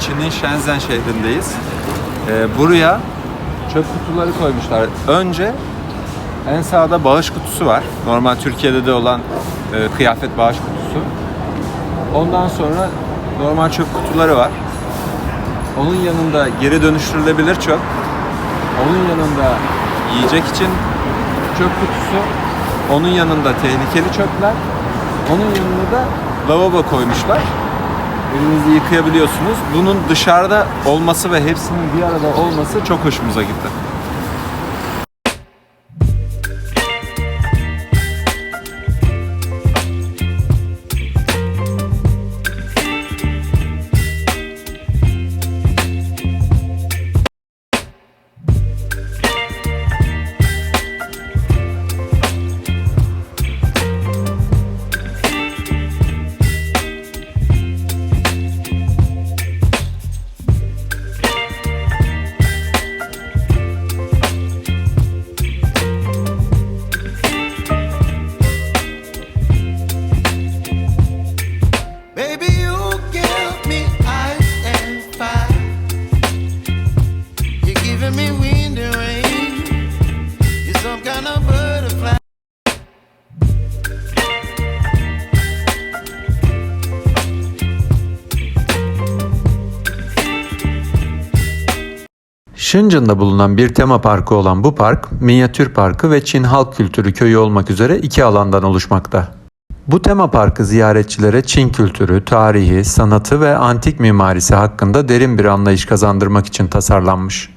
Çin'in Shenzhen şehrindeyiz. Ee, buraya çöp kutuları koymuşlar. Önce en sağda bağış kutusu var. Normal Türkiye'de de olan e, kıyafet bağış kutusu. Ondan sonra normal çöp kutuları var. Onun yanında geri dönüştürülebilir çöp. Onun yanında yiyecek için çöp kutusu. Onun yanında tehlikeli çöpler. Onun yanına da lavabo koymuşlar. Elinizi yıkayabiliyorsunuz. Bunun dışarıda olması ve hepsinin bir arada olması çok hoşumuza gitti. Shenzhen'da bulunan bir tema parkı olan bu park, minyatür parkı ve Çin halk kültürü köyü olmak üzere iki alandan oluşmakta. Bu tema parkı ziyaretçilere Çin kültürü, tarihi, sanatı ve antik mimarisi hakkında derin bir anlayış kazandırmak için tasarlanmış.